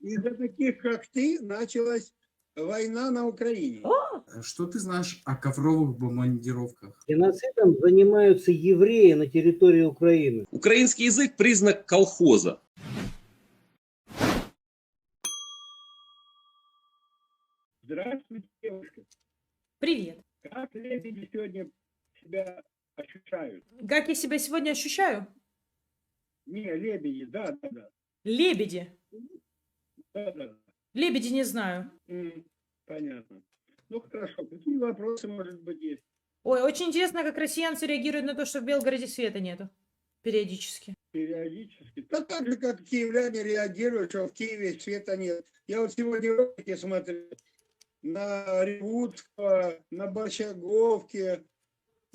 из-за таких, как ты, началась война на Украине. Что ты знаешь о ковровых бомбардировках? Геноцидом занимаются евреи на территории Украины. Украинский язык – признак колхоза. Здравствуйте, девушка. Привет. Как лебеди сегодня себя ощущают? Как я себя сегодня ощущаю? Не, лебеди, да, да, да. Лебеди. Лебеди не знаю. Понятно. Ну хорошо, какие вопросы, может быть, есть? Ой, очень интересно, как россиянцы реагируют на то, что в Белгороде света нету. Периодически. Периодически. Да так же, как киевляне реагируют, что в Киеве света нет. Я вот сегодня ролики смотрю на Ревудского, на Борщаговке,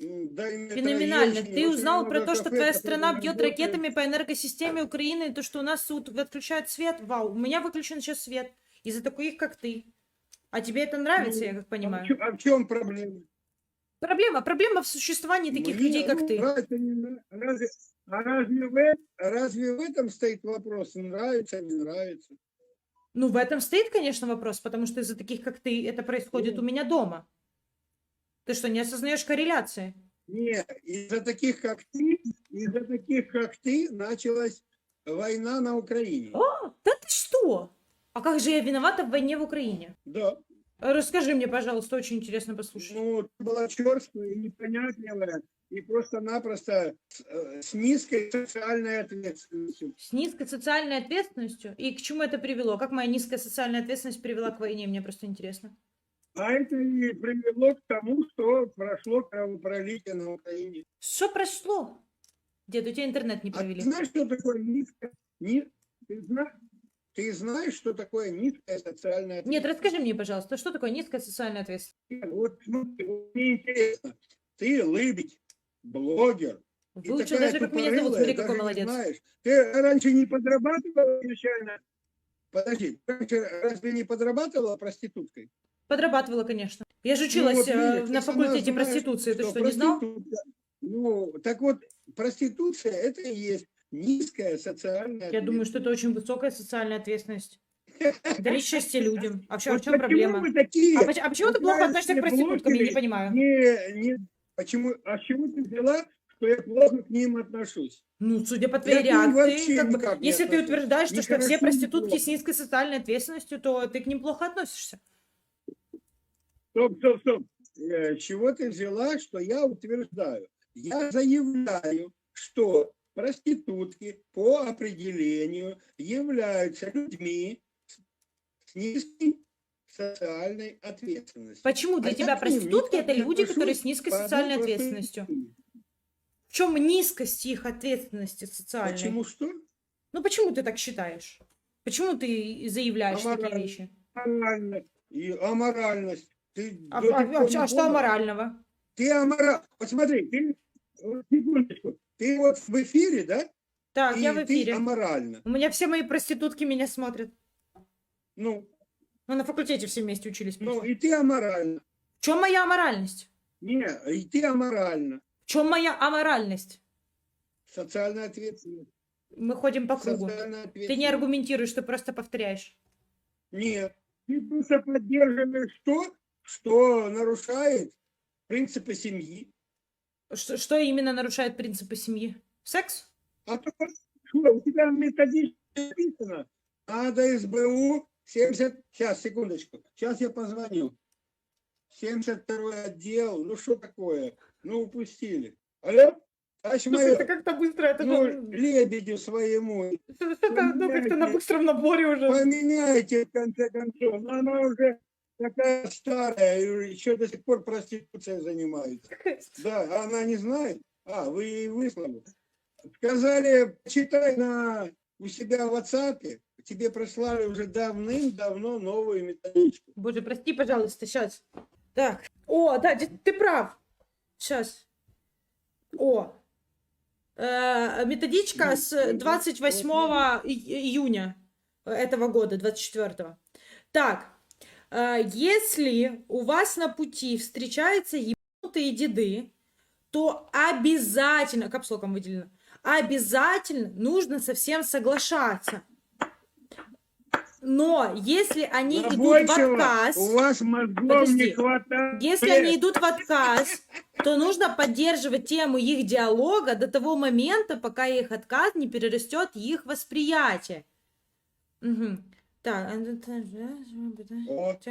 Феноменально. Ты узнал про то, что твоя страна бьет ракетами по энергосистеме Украины, и то, что у нас тут отключают свет. Вау, у меня выключен сейчас свет. Из-за таких, как ты. А тебе это нравится, Ну, я как А в понимаю? А в чем проблема? Проблема, проблема в существовании таких Мне, людей, как ну, ты. Разве, а разве в, разве в этом стоит вопрос? Нравится, не нравится? Ну, в этом стоит, конечно, вопрос, потому что из-за таких, как ты, это происходит Ну. у меня дома. Ты что, не осознаешь корреляции? Не, из-за таких, как ты, из-за таких, как ты, началась война на Украине. О, да ты что? А как же я виновата в войне в Украине? Да. Расскажи мне, пожалуйста, очень интересно послушать. Ну, ты была черствая и непонятливая, и просто-напросто с, э, с низкой социальной ответственностью. С низкой социальной ответственностью? И к чему это привело? Как моя низкая социальная ответственность привела к войне? Мне просто интересно. А это и привело к тому, что прошло кровопролитие на Украине. Что прошло? Дед, у тебя интернет не А ты провели. знаешь, что такое низкая... ни- Ты, зна- ты знаешь, что такое низкая социальная Нет, ответственность? расскажи мне, пожалуйста, что такое низкая социальная ответственность? Вот смотри, вот мне интересно. Ты лыбедь, блогер. Выучил даже, как меня зовут. Смотри, какой молодец. знаешь. Ты раньше не подрабатывала случайно? Подожди, раньше разве не подрабатывала проституткой? Подрабатывала, конечно. Я же Ну училась вот э, видишь, на факультете знаешь, проституции. Ты что что, не знал? Ну, так вот, проституция это и есть низкая социальная Я думаю, что это очень высокая социальная ответственность. Дарить счастье людям. А в чем, Вот в чем проблема? такие? А, а почему ты плохо относишься к проституткам? Я не понимаю. Не, не, почему, а с чего ты взяла, что я плохо к ним отношусь? Ну, судя по Я твоей ним реакции, как бы, если ты отношусь. утверждаешь, что, что все проститутки плохо. с низкой социальной ответственностью, то ты к ним плохо относишься. Стоп, стоп, стоп. Э, С чего ты взяла, что я утверждаю? Я заявляю, что проститутки по определению являются людьми с низкой социальной ответственностью. Почему для А тебя проститутки это люди, которые с низкой социальной ответственностью? В чем низкость их ответственности социальной? Почему что? Ну почему ты так считаешь? Почему ты заявляешь такие Аморально. вещи? Аморально. И аморальность. Ты А, а- а а что аморального? Ты аморал. Посмотри, ты, вот секундочку, ты вот в эфире, да? Так, И я в ты эфире. аморально. У меня все мои проститутки меня смотрят. Ну, Мы на факультете все вместе учились. ну, и ты аморально. В чем моя аморальность? Не, и ты аморально. В чем моя аморальность? Социальная ответственность. Мы ходим по кругу. Ты не аргументируешь, ты просто повторяешь. Нет. Ты просто поддерживаешь то, что нарушает принципы семьи. Что, что именно нарушает принципы семьи? Секс? А то, что, у тебя методично написано. Надо СБУ 70... Сейчас, секундочку. Сейчас я позвоню. 72 отдел. Ну, что такое? Ну, упустили. Алло? Товарищ майор, как-то быстро, это ну, лебедю своему. что-то, ну, как-то на быстром наборе уже. Поменяйте, в конце концов. Она уже такая старая, еще до сих пор проституцией занимается. Да, она не знает. А, вы ей выслали. Сказали, читай на, у себя в WhatsApp. Тебе прислали уже давным-давно новую методичку. Боже, прости, пожалуйста, сейчас. Так. О, да, ты прав. Сейчас. О. Э, методичка с 28 и- июня этого года, 24 Так. Э, Если у вас на пути встречаются ебанутые деды, то обязательно, капслоком выделено, обязательно нужно со всем соглашаться. Но если они идут в Рабочего отказ, у вас мозгов Подожди. не хватает. если они идут в отказ, то нужно поддерживать тему их диалога до того момента, пока их отказ не перерастет их восприятие. Мгм. Так. Вот.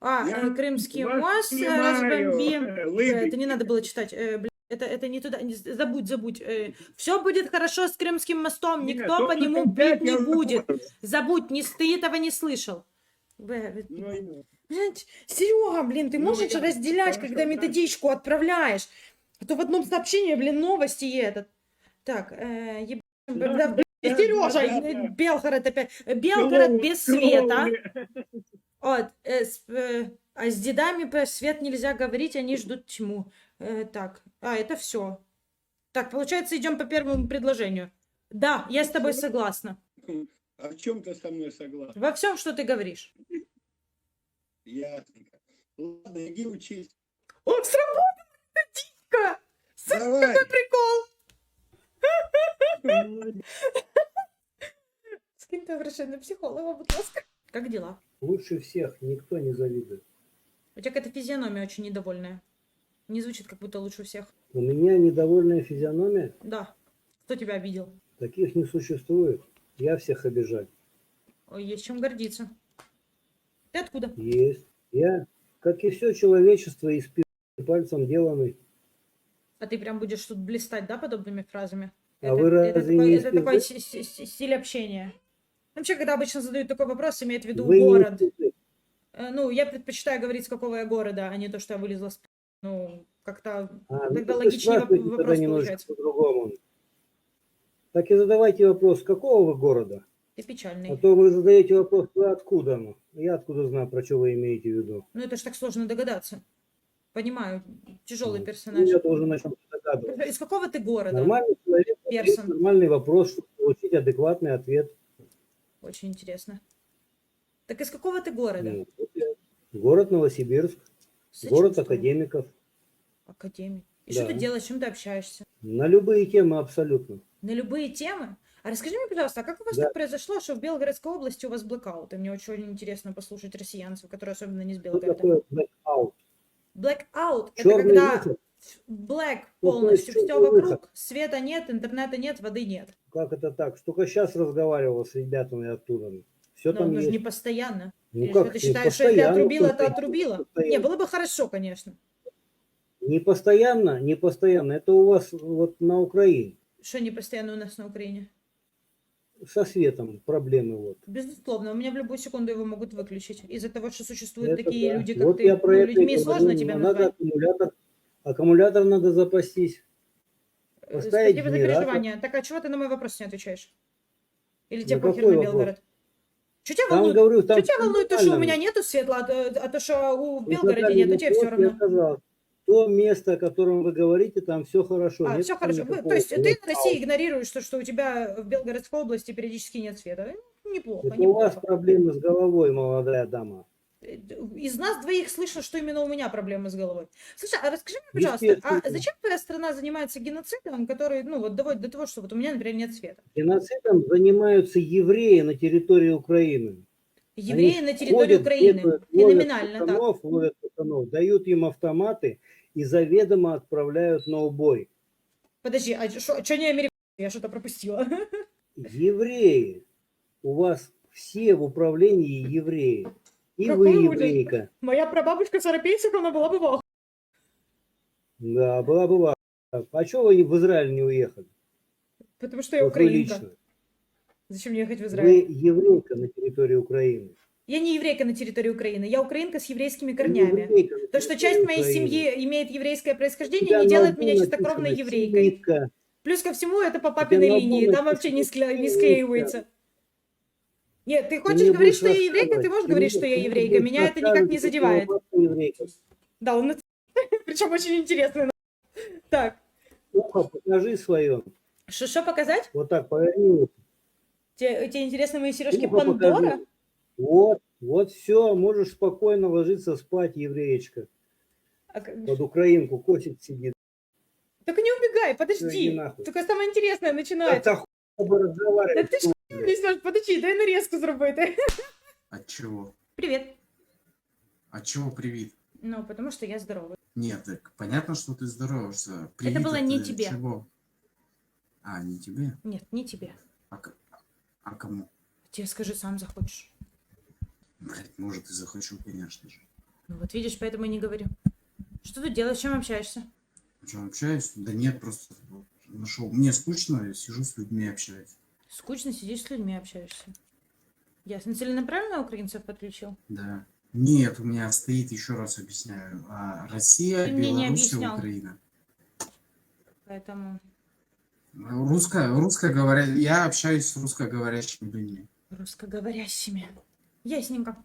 А, Я э, Крымский вас мост э, разбомбим. э, Э, лыбедь. Это не надо было читать. э, бля, Это, это не туда. не- Забудь, забудь. Все будет хорошо с Крымским мостом. Нет, Никто по только нему бить не я будет. забыл. Забудь, не, ты этого не слышал. Бля, Ну, и- Серега, блин, ты Ну, можешь я- разделять, хорошо, когда да. методичку отправляешь? А то в одном сообщении, блин, новости и этот. Так, э, еб- Да, да, блин, Сережа, да, э, да. Белгород опять. Белгород без света. Вот, э, с- э, а с дедами про свет нельзя говорить, они ждут тьму. Э, так, а, это все. Так, получается, идем по первому предложению. Да, я с тобой согласна. А в чем ты со мной согласен? Во всем, что ты говоришь. Ясненько. Ладно, иди учись. О, сработала методичка! Давай. Прикол! Скиньте обращение психолога, будь ласка. Как дела? Лучше всех, никто не завидует. У тебя какая-то физиономия очень недовольная. Не звучит, как будто лучше всех. У меня недовольная физиономия, Да. Кто тебя обидел? таких не существует. Я всех обижаю. Ой, есть чем гордиться. Ты откуда? Есть. Я, как и все человечество, из пи- пальцем деланный. А ты прям будешь тут блистать, да, подобными фразами? А это, вы это такой, не это такой стиль общения. Вообще, когда обычно задают такой вопрос, имеют в виду Вы город. Э, Ну, я предпочитаю говорить, с какого я города, а не то, что я вылезла с... Ну, как-то А, ну, тогда вы логичнее тогда вопрос получается. по-другому. Так и задавайте вопрос, какого вы города? Ты А печальный. то вы задаете вопрос, вы откуда? Ну, я откуда знаю, про что вы имеете в виду. Ну, это ж так сложно догадаться. Понимаю, тяжелый Ну, персонаж. Я догадываться. Из какого ты города? Нормальный человек Персон. нормальный вопрос, чтобы получить адекватный ответ. Очень интересно. Так из какого ты города? Ну. Город Новосибирск, город Сочувствую. академиков. Академик. И что Да. ты делаешь, чем ты общаешься? На любые темы абсолютно. На любые темы? А расскажи мне, пожалуйста, а как у вас Да. так произошло, что в Белгородской области у вас блэкаут? И мне очень интересно послушать россиянцев, которые особенно не с Что Белгорода. такое blackout? Это Черный когда black полностью, все вокруг, света нет, интернета нет, воды нет. Как это так? Только сейчас разговаривал с ребятами оттуда. Все Но там есть. не постоянно. Ну как, ты считаешь, что постоянно, отрубило, то отрубило? постоянно. Не, было бы хорошо, конечно. Не постоянно, не постоянно. Это у вас вот на Украине. Что не постоянно у нас на Украине? Со светом проблемы вот. Безусловно, у меня в любую секунду его могут выключить. Из-за того, что существуют Это такие да. люди, как вот ты. я про Ну, это людьми говорю. сложно тебя Надо назвать. аккумулятор, аккумулятор надо запастись. Э, поставить Спасибо за генератор. переживания. Так а чего ты на мой вопрос не отвечаешь? Или тебе Ну, похер на? Белгород? Что тебя Там волнует? говорю, там Что тебя волнует то, что у меня нету светла, а то, а то, что у задали нету, тебе все вопрос, Я равно. сказал, то место, о котором вы говорите, там все хорошо. А, нет все хорошо. Вы- То есть ты блэкаута. на России игнорируешь то, что у тебя в Белгородской области периодически нет света. Э, Неплохо, Это у вас неплохо. проблемы с головой, молодая дама. Из нас двоих слышно, что именно у меня проблемы с головой. Слушай, а расскажи мне, пожалуйста, а зачем твоя страна занимается геноцидом, который, ну, вот доводит до того, что вот у меня, например, нет света? Геноцидом занимаются евреи на территории Украины. Евреи Они на территории ходят, Украины. Феноменально, пацанов, ловят пацанов, дают им автоматы и заведомо отправляют на убой. Подожди, а что не американцы? Я что-то пропустила. Евреи, у вас все в управлении евреи. И Какой вы ужас. еврейка. Моя прабабушка Сарапейцев, она была бы в. Да, была бы ва- А что вы в Израиль не уехали? Потому что я Вот вы украинка. лично. Зачем мне ехать в Вы Израиль? еврейка на территории Украины. Я не еврейка на территории Украины, я украинка с еврейскими корнями. еврейка То, что часть моей семьи имеет еврейское происхождение, тебя не делает меня чистокровной еврейкой. «Симитка». Плюс ко всему, это по папиной линии, там вообще не, скле- не склеивается. Нет, ты Ты хочешь мне говорить, что я еврейка, ты можешь ты говорить, что я ты еврейка, меня это никак не ты задевает. Да, он причем очень интересно. Так, Ухо покажи свое. что показать? Вот так поверни. Тебе, тебе интересны мои сережки Ухо Пандора? покажи. Вот, вот все, можешь спокойно ложиться спать, евреечка. А как- Под украинку косит сидит. Только не убегай, подожди. нахуй. Только самое интересное начинается. Это хуй. Да ты блядь. Десь, подожди, дай нарезку зробити. От чего? Привет. От чего привит? Ну, потому что я здоровый. Нет, так понятно, что ты здороваешься. Привит было не тебе. Чего? А, не тебе? Нет, не тебе. А, а кому? Тебе скажи, сам захочешь. Может и захочу, конечно же. Ну вот видишь, поэтому и не говорю. Что ты делаешь, с чем общаешься? О чем общаюсь? Да нет, просто нашел. Мне скучно, я сижу с людьми общаюсь. Скучно сидишь с людьми, общаешься. Ясно. Целенаправленно украинцев подключил? Да. Нет, у меня стоит, еще раз объясняю, а, Россия, Ты Беларусь. Украина. Поэтому Русско, русскоговоря... Я общаюсь с русскоговорящими людьми. русскоговорящими. Ясненько.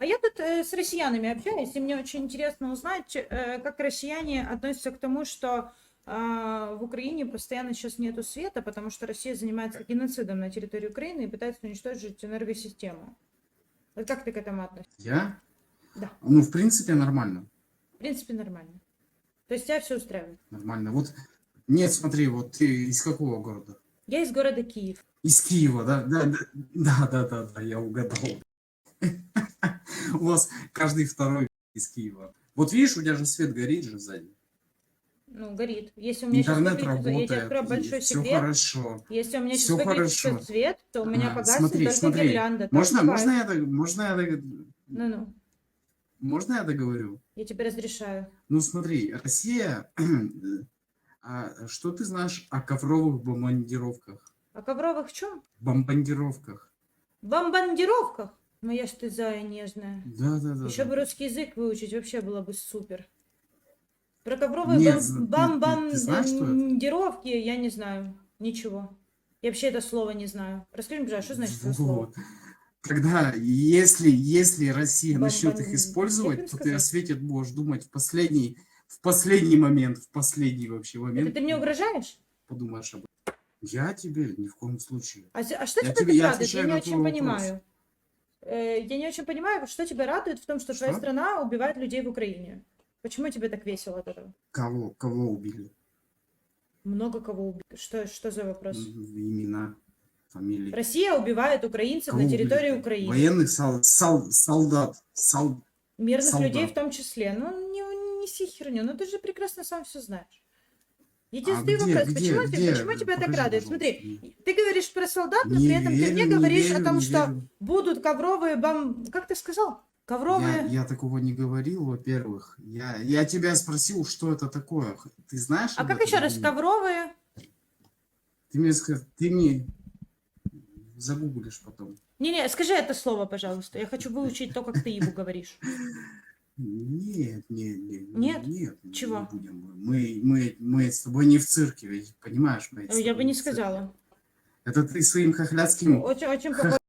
А я тут э, с россиянами общаюсь, и мне очень интересно узнать, э, как россияне относятся к тому, что э, в Украине постоянно сейчас нету света, потому что Россия занимается геноцидом на территории Украины и пытается уничтожить энергосистему. Вот как ты к этому относишься? Я? Да. Ну, в принципе, нормально. В принципе, нормально. То есть тебя все устраивает. Нормально. Вот, нет, смотри, вот ты из какого города? Я из города Киев. Из Киева, да? Да, да, да, да, да, да, я угадал. У вас каждый второй из Киева. Вот видишь, у тебя же свет горит же сзади. Ну, горит. Если у меня сейчас Интернет выключится, я тебе большой все секрет. хорошо. Если у меня сейчас Всё выключится хорошо. свет, то у меня А, погаснет смотри, только смотри. гирлянда. Можно, можно я, можно я, дог- Ну-ну, можно я договорю? я тебе разрешаю. Ну смотри, Россия, а что ты знаешь о ковровых бомбардировках? А ковровых чем? Бомбардировках. Бомбардировках? Моя ж ты зая нежная. Да, да, да. Еще да. бы русский язык выучить, вообще было бы супер. Про ковровые бомбардировки я не знаю. Ничего. Я вообще это слово не знаю. Расскажи мне, что значит это слово? Когда, если, если Россия начнет их использовать, то ты о свете будешь думать в последний, в последний момент, в последний вообще момент. Это ты мне угрожаешь? Подумаешь об этом. Я тебе ни в коем случае. А, а что Я тебе- я радует? Я отвечаю не очень вопрос. понимаю. Э, Я не очень понимаю, что тебя радует в том, что твоя Что? страна убивает людей в Украине. Почему тебе так весело от этого? Кого, кого убили? Много кого убили. Что, что за вопрос? М, Имена, фамилии. Россия убивает украинцев Кого на территории убили? Украины. Военных сол- сол- солдат. Сол- Мирных солдат. людей в том числе. Ну, не не неси херню. Ну, ты же прекрасно сам все знаешь. Тебе А где- вопрос, где- почему, где? почему тебя так Покажи, радует? пожалуйста, Смотри, мне. ты говоришь про солдат, но Не при этом ты верю, мне не говоришь верю, о том, что верю. Будут ковровые бом... Как ты сказал? Ковровые... Я, я такого не говорил, во-первых. Я, я тебя спросил, что это такое. Ты знаешь? А как еще раз? Ковровые... Ты мне ты мне загуглишь потом. Не-не, скажи это слово, пожалуйста. Я хочу выучить то, как ты его говоришь. Нет, нет, нет. Нет? Нет. Чего? Не будем. Мы, мы, мы с тобой не в цирке, ведь, понимаешь? Мы Я бы не сказала. Это ты своим хохляцким, Очень, очень похоже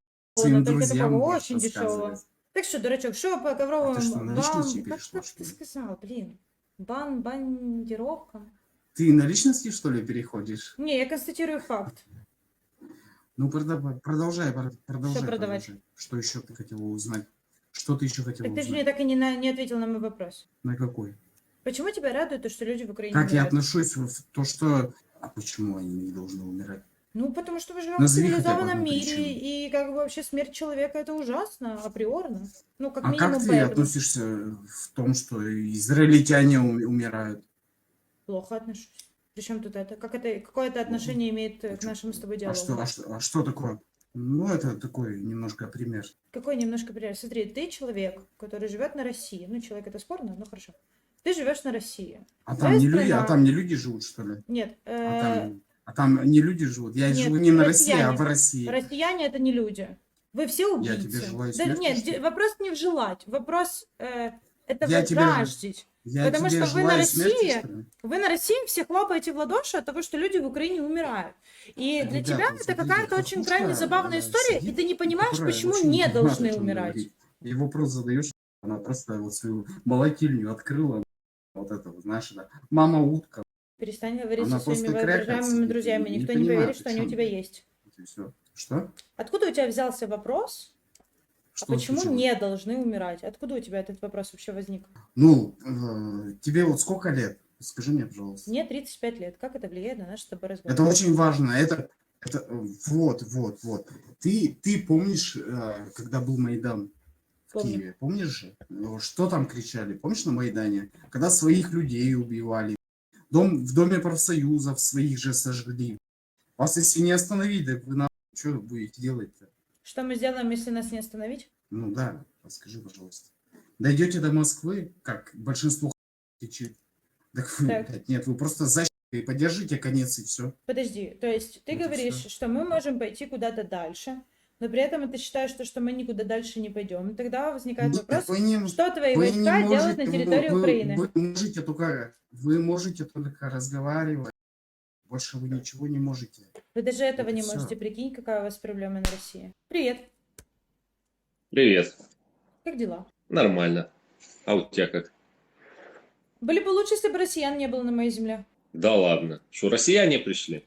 на только такого можешь очень рассказывать. Так что, дурачок, что по ковровым... А ты что, на бам- личности Как, перешла, как что ты сказал, блин? Бан, бандировка? Ты на личности, что ли, переходишь? Не, я констатирую факт. Ну, прода- продолжай, пр- продолжай. продавать? продолжай. Что еще ты хотела узнать? Что ты еще хотела Так ты же узнать? мне так и не, на- не ответил на мой вопрос. На какой? Почему тебя радует то, что люди в Украине Как я умирают? отношусь в то, что... А почему они не должны умирать? Ну, потому что мы живем Назови в цивилизованном мире, причину. и как бы вообще смерть человека это ужасно, априорно. Ну, как а минимум как ты поэтому. относишься в том, что израильтяне ум- умирают? Плохо отношусь. Причем тут это? Как это какое это отношение имеет э, к нашему с тобой А диалогу? что, а, что, а что такое? Ну, это такой немножко пример. Какой немножко пример. Смотри, ты человек, который живет на России. Ну, человек это спорно, ну хорошо. Ты живешь на России. А Твоя там не люди, страна- а там не люди живут, что ли? Нет, А э, там, а там не люди живут. Я нет, живу не на России, а в России. россияне это не люди. Вы все убийцы. Я тебе желаю Да смерти, нет, что вопрос не в желать. Вопрос э, это Я тебе жаждать. Я Потому что вы на смерти, России, ли? Вы на России все хлопаете в ладоши от того, что люди в Украине умирают. И для Ребята, тебя это какая-то очень крайне забавная история, и сидит, ты не понимаешь, которая почему не должны чем умирать. И вопрос задаешь, она просто вот свою молотильню открыла, вот это, вот, знаешь, это, мама утка, Перестань говорить Она со своими воображаемыми друзьями. не Никто не понимает, поверит, что они у тебя есть. все. Что? Откуда у тебя взялся вопрос, Что а почему случилось? не должны умирать? Откуда у тебя этот вопрос вообще возник? Ну, э, тебе вот сколько лет? Скажи мне, пожалуйста. Мне 35 лет. Как это влияет на наш с тобой разговор? Это очень важно. Это Это, э, вот, вот, вот. Ты, ты помнишь, э, когда был Майдан в Помню. Киеве? Помнишь же? Ну, Что там кричали? Помнишь на Майдане? Когда своих людей убивали. Дом, в доме профсоюзов своих же сожгли. Вас если не остановить, так вы на... что будете делать-то? Что мы сделаем, если нас не остановить? Ну да, скажи, пожалуйста. Дойдете до Москвы, как большинство кричит. Так вы, Так. блядь, нет, вы просто защитой поддержите конец и все. Подожди, то есть ты Это говоришь, всё. что мы можем пойти куда-то дальше, но при этом ты считаешь, что, что мы никуда дальше не пойдем. Тогда возникает вопрос, Вы не, что твои вы войска делают на территории вы- Украины? Вы можете только, вы можете только разговаривать. Больше вы ничего не можете. Вы даже этого это не всё. можете прикинь, какая у вас проблема на России. Привет, Привет. как дела? Нормально. А у тебя как? Были бы лучше, если бы россиян не было на моей земле. Да ладно. Что, россияне пришли?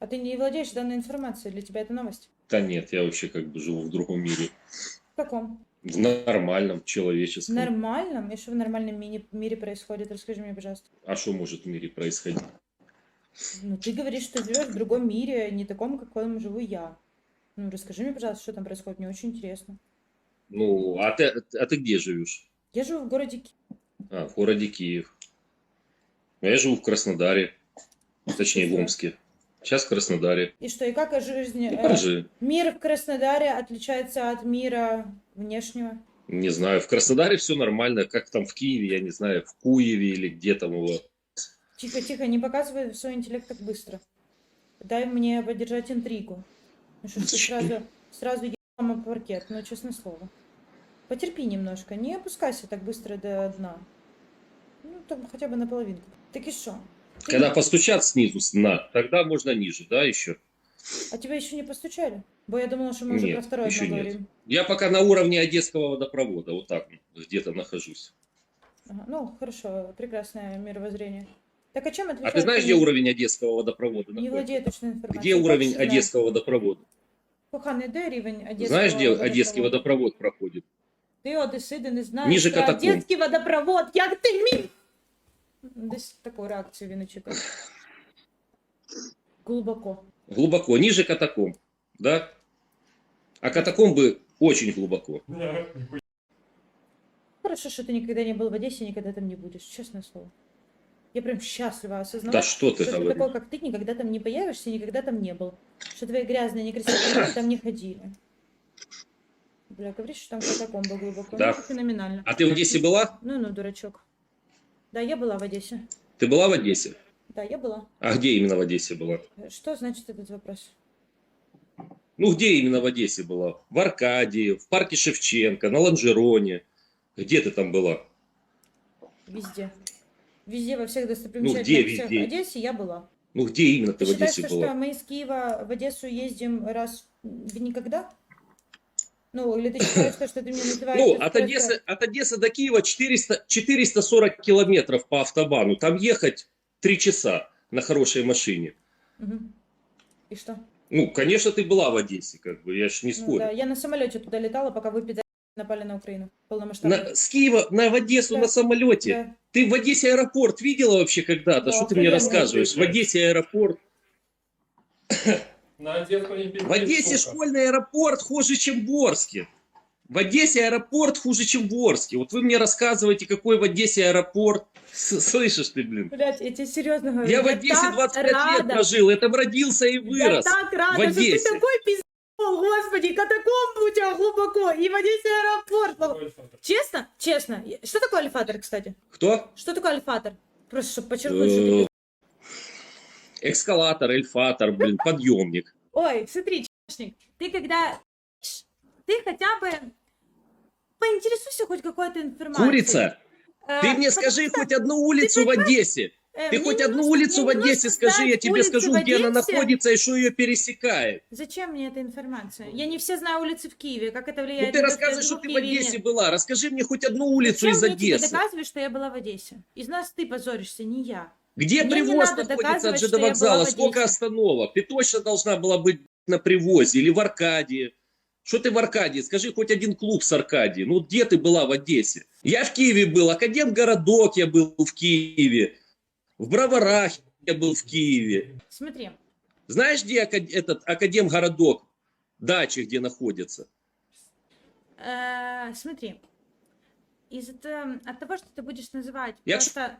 А ты не владеешь данной информацией, для тебя это новость. Да нет, я вообще как бы живу в другом мире. В каком? В нормальном, человеческом. В нормальном? И что в нормальном мини- мире происходит? Расскажи мне, пожалуйста. А что может в мире происходить? Ну, ты говоришь, что живешь в другом мире, не таком, каком живу я. Ну, расскажи мне, пожалуйста, что там происходит, мне очень интересно. Ну, а ты, а ты где живешь? Я живу в городе Ки- А, в городе Киев. Ну, я живу в Краснодаре. Точнее, в Омске. Сейчас в Краснодаре. И что, и как жизнь... Ну, э, покажи. мир в Краснодаре отличается от мира внешнего? Не знаю, в Краснодаре все нормально. Как там в Киеве, я не знаю, в Куеве или где там его. Тихо, тихо, не показывай свой интеллект так быстро. Дай мне поддержать интригу. Ну что ж ты сразу, сразу ебама паркет, ну честное слово. Потерпи немножко, не опускайся так быстро до дна. Ну, там хотя бы наполовинку. Так и что? Ты- Когда постучат снизу с дна, тогда можно ниже, да, еще? А тебя еще не постучали? Бо я думала, что мы уже Нет, про второе еще дно нет. говорим. Я пока на уровне Одесского водопровода, вот так вот, где-то нахожусь. Ага, ну, хорошо, прекрасное мировоззрение. Так а чем А отличается? ты знаешь, где не- уровень Одесского водопровода Не находится? владею точной информацией. Где Как уровень всегда. Одесского водопровода? Коханий, де рівень Одеського Знаешь, где водопроводу? Одесский водопровод проходит? Ти Одесиди не знаєш. Ніже про катакомб. Одеський водопровод, як ти міг? Десь таку реакцію він очікував. Глибоко. Глубоко, ниже катакомб, да? А катакомбы очень глубоко. Хорошо, что ты никогда не был в Одессе, никогда там не будешь, честное слово. Я прям счастлива осознавать, Да что ты что говоришь? такой, как ты, никогда там не появишься, и никогда там не был. Что твои грязные, некрасивые люди там не ходили. Бля, говоришь, что там катакомба глубоко. Да. Ну, это феноменально. А ты в Одессе была? Ну-ну, дурачок. Да, я была в Одессе. Ты была в Одессе? Да, я была. А где именно в Одессе была? Что значит этот вопрос? Ну, где именно в Одессе была? В Аркадии, в парке Шевченко, на Ланжероне. Где ты там была? Везде. Везде, во всех Ну, где достопримечательностях везде? в Одессе я была. Ну, где именно ты в Считается, Одессе что была? мы из Киева в Одессу ездим раз в никогда? Ну, или ты считаешь, что, что ты мне называешь... Ну, от Одессы, от Одессы до Киева 400, 440 километров по автобану. Там ехать 3 часа на хорошей машине. Мгм. И что? Ну, конечно, ты была в Одессе, как бы, я ж не Ну, спорю. да, я на самолете туда летала, пока вы пидоры напали на Украину. На- с Киева на, в Одессу Да. на самолете. Да. Ты в Одессе аэропорт видела вообще когда-то? Да, Что ты мне рассказываешь? В Одессе аэропорт. На Одессу не В Одессе школьный аэропорт хуже, чем в Орске. В Одессе аэропорт хуже, чем в Орске. Вот вы мне рассказываете, какой в Одессе аэропорт. С- Слышишь ты, блин? Блядь, я тебе серьезно говорю. Я в Одессе так 25 лет рада. прожил, я там родился и Я вырос. так рада, в что ты Одессе. такой пиздец, господи, катакомбы у тебя глубоко, и в Одессе аэропорт. Честно? Честно. Что такое альфатор, кстати? Кто? Что такое альфатор? Просто чтобы подчеркнуть, что ты... Экскалатор, эльфатор, блин, подъемник. Ой, смотри, чашник, ты когда... Ты хотя бы поинтересуйся хоть какой-то информацией. Курица, Э, ты мне скажи хоть одну улицу в Одессе. э, Ты мне хоть одну нужно- улицу в мне Одессе скажи, я тебе скажу, где она находится и что ее пересекает. Зачем мне эта информация? Я не все знаю улицы в Киеве. Как это Ну влияет ты я рассказываешь, живу что ты в Одессе нет? была. Расскажи мне хоть одну улицу Зачем из мне тебе Одессы. доказываешь, что я была в Одессе? Из нас ты позоришься, не я. Где Мне не привоз находится от что я ЖД была вокзала? в Сколько остановок? Ты точно должна была быть на привозе или в Аркадии. Что ты в Аркадии? Скажи хоть один клуб с Аркадии. Ну где ты была в Одессе? Я в Киеве был, Академгородок я был в Киеве, в Броварах я был в Киеве. Смотри, Знаешь, где этот Академгородок, дачи, где находится? Э, смотри. Из от того, что ты будешь називати Якщо- просто...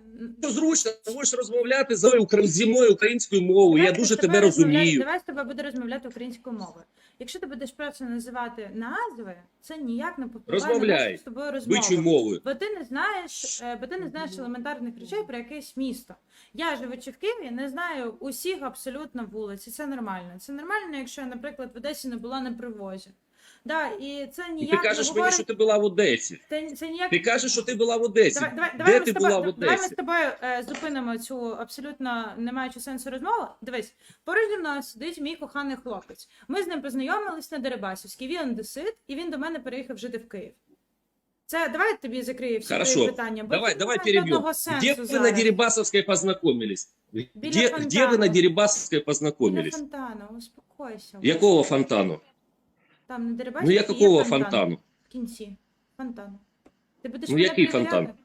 зручно, можеш розмовляти за ukra- зі мною українською мовою, я Давай дуже з тебе тобою розмовляти- розумію. Давай з тобою буду розмовляти українською мовою. Якщо ти будеш просто називати назви, це ніяк не впливає на Розмовляй. нашу з тобою розмову. Мовою. Бо ти не знаєш, е, бо ти не знаєш елементарних речей про якесь місто. Я живучи в Києві, не знаю усіх абсолютно вулиць. І це нормально. Це нормально, якщо я, наприклад, в Одесі не була на привозі. Да, і це ніяк ти не кажеш мені, що ти була в Одесі. Це, це ніяк Ти кажеш, що ти була в Одесі. Давай, давай, Де ми ти була в давай ми з тобою е, зупинимо цю абсолютно не маючи сенсу розмову. Дивись, поруч зі мною сидить мій коханий хлопець. Ми з ним познайомились на Дерибасівській. Він одесит, і він до мене переїхав жити в Київ. Це давай тобі закрию всі Хорошо. твої питання. бо Давай, давай перебьем. Где вы зараз. на Дерибасовской познакомились? Где, где вы фонтану. на Дерибасовской Біля фонтану, успокойся. Якого фонтану? Там на Ну Дерибасівській є якого фонтан. фонтану? В кінці. Фонтану. Ти будеш Ну, мене який перевіряти? фонтан?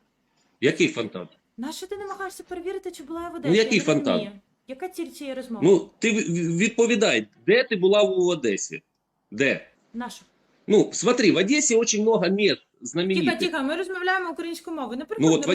Який фонтан? Нащо ти намагаєшся перевірити, чи була я в Одесі? Ну, Я який не фонтан? розумію. Яка ціль цієї розмови? Ну, ти в- в- відповідай, де ти була у Одесі? Де? Наша. Ну, смотри, в Одесі очень много мест Тихо, знаменитых. тихо, ми розмовляємо українською мовою. Не переходь Ну, на от в-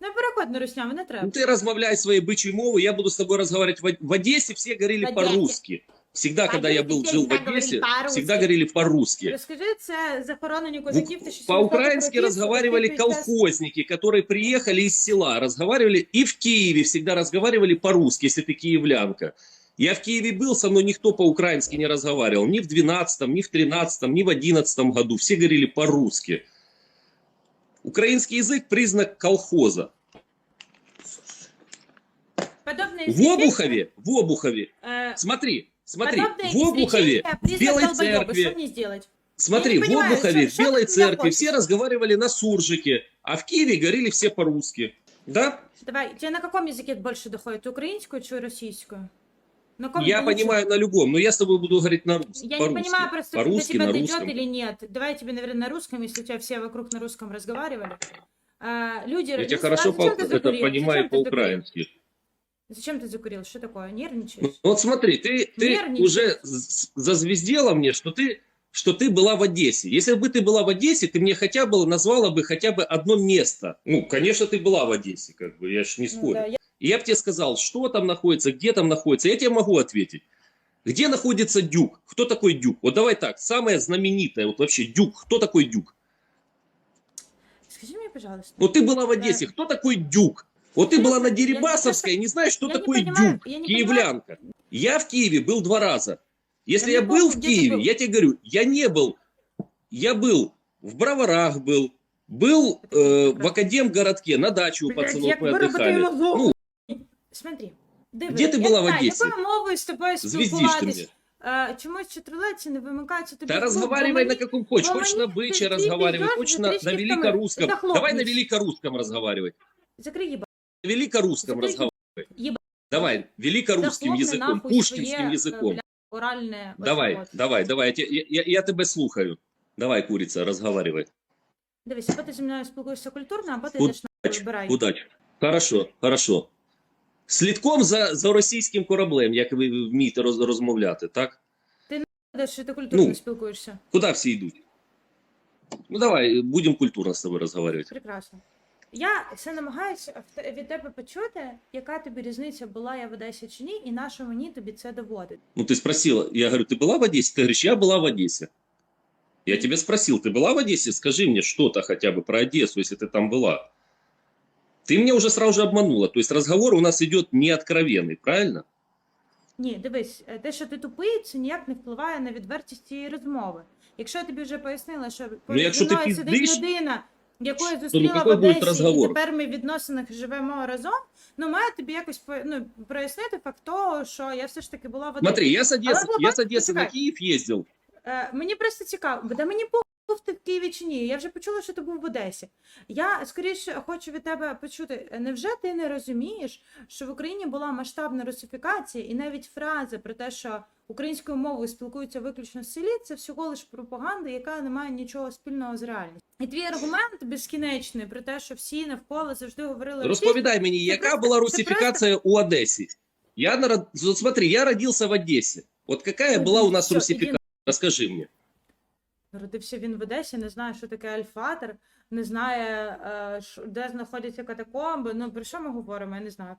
Не переходь на русняву, не треба. Ну, ты размовляй своей бычьей мовой, я буду с тобой разговаривать. В, в Одессе все говорили В Одессе. по-русски. Всегда, когда я был, жил в Одессе, всегда говорили по-русски. Розкажи це захоронені В- козаків ти По-украински разговаривали колхозники, которые приехали из села, разговаривали и в Киеве всегда разговаривали по-русски, если ты киевлянка. Я в Киеве был, со мной никто по-украински не разговаривал. Ни в 12 ни в 13 ни в 11 году. Все говорили по-русски. Украинский язык – признак колхоза. В Обухове, в Обухове, смотри, смотри, Подобное в Обухове, в Белой церкви, Что мне сделать? смотри, в понимаю, Обухове, что- в Белой церкви все разговаривали на суржике, а в Киеве говорили все по-русски. Да? Давай, тебе на каком языке больше доходит? Украинскую или российскую? На каком Я понимаю на любом, но я с тобой буду говорить на русском. Я не понимаю просто, до тебя дойдет или нет. Давай я тебе, наверное, на русском, если у тебя все вокруг на русском разговаривали. А, люди... Я тебя а хорошо по- это понимаю по-украински. Зачем ты закурил? Что такое? Ну, Нервничаешь? вот смотри, ты, ты уже зазвездела мне, что ты, что ты была в Одессе. Если бы ты была в Одессе, ты мне хотя бы назвала бы хотя бы одно место. Ну, конечно, ты была в Одессе, как бы, я ж не Ну спорю. да, я- И я бы тебе сказал, что там находится, где там находится. Я тебе могу ответить. Где находится Дюк? Кто такой Дюк? Вот давай так, самое знаменитое, вот вообще Дюк. Кто такой Дюк? Скажи мне, пожалуйста. Вот ты была в Одессе, кто такой Дюк? Вот ты Я была не- на я не- Дерибасовской, не знаешь, что я не такое понимаю, Дюк, я не киевлянка. Я в Киеве был два раза. Если Я я, не был помню, в где ты Киеве, был. я тебе говорю, я не был. Я был в Броварах был, был э, в Академгородке, на даче у Блядь, пацанов як мы виробити отдыхали. мозок. Ну, Смотри. Диви, Де ти я була не в знаю, Одесі? Якою мовою з тобою звездишь ты спілкуватись? мне. Е, чомусь чотирилетці не вимикаються тобі. Да в клуб, бо разговаривай мені- на каком хочешь. бо Хочешь мені на ти- быче ти разговаривай, йдеш хочешь вже на, трішки на втомив. великорусском. Захлопнись. Давай на великорусском разговаривать. Закрий їба. На великорусском разговаривай. Давай, великорусским Захлопни языком, нахуй пушкинским своє, языком. бля, Оральне. Давай, оце от. давай, давай, я, те- я, я, я тебя слухаю. Давай, курица, разговаривай. Дивись, або ти зі мною спілкуєшся культурно, або ти Уд- йдеш на вибирай. Удачі. Хорошо, хорошо. Слідком за, за російським кораблем, як ви вмієте роз, розмовляти, так? Де що ти культурно Ну. спілкуєшся? Куди всі йдуть? Ну давай, будемо культурно з тобою розмовляти. Прекрасно. Я все намагаюся в те- від тебе почути, яка тобі різниця була я в Одесі чи ні, і на що мені тобі це доводить. Ну ты спросила, я говорю, ты была в Одессе? Ты говоришь, я была в Одессе. Я тебя спросил, ты была в Одессе? Скажи мне что-то хотя бы про Одессу, если ты там была. Ты меня уже сразу же обманула. То есть разговор у нас идет не откровенный, правильно? Ні, дивись, е, те, що ти тупий, це ніяк не впливає на відвертість цієї розмови. Якщо я тобі вже пояснила, що поруч якщо зі ти мною сидить піздиш, людина, яку я зустріла в Одесі, і тепер ми в відносинах живемо разом, ну маю тобі якось по- ну, прояснити факт того, що я все ж таки була в Одесі. Смотри, я з Одеси, я з Одеси на Київ їздив. Е, мені просто цікаво, да мені похуй, був ти в Києві чи ні. Я вже почула, що ти був в Одесі. Я скоріше хочу від тебе почути, е, невже ти не розумієш, що в Україні була масштабна русифікація, і навіть фраза про те, що українською мовою спілкуються виключно в селі, це всього лиш пропаганда, яка не має нічого спільного з реальністю. І твій аргумент безкінечний про те, що всі навколо завжди говорили Розповідай мені, яка була русифікація у Одесі? Я, народ- смотри, я родился в Одессе. Вот какая была у нас Всё, русификация? Расскажи мне. Народився він в Одесі, не знає, що таке альфатер, не знає, е, ш- де знаходяться катакомби. Ну, про що ми говоримо, я не знаю.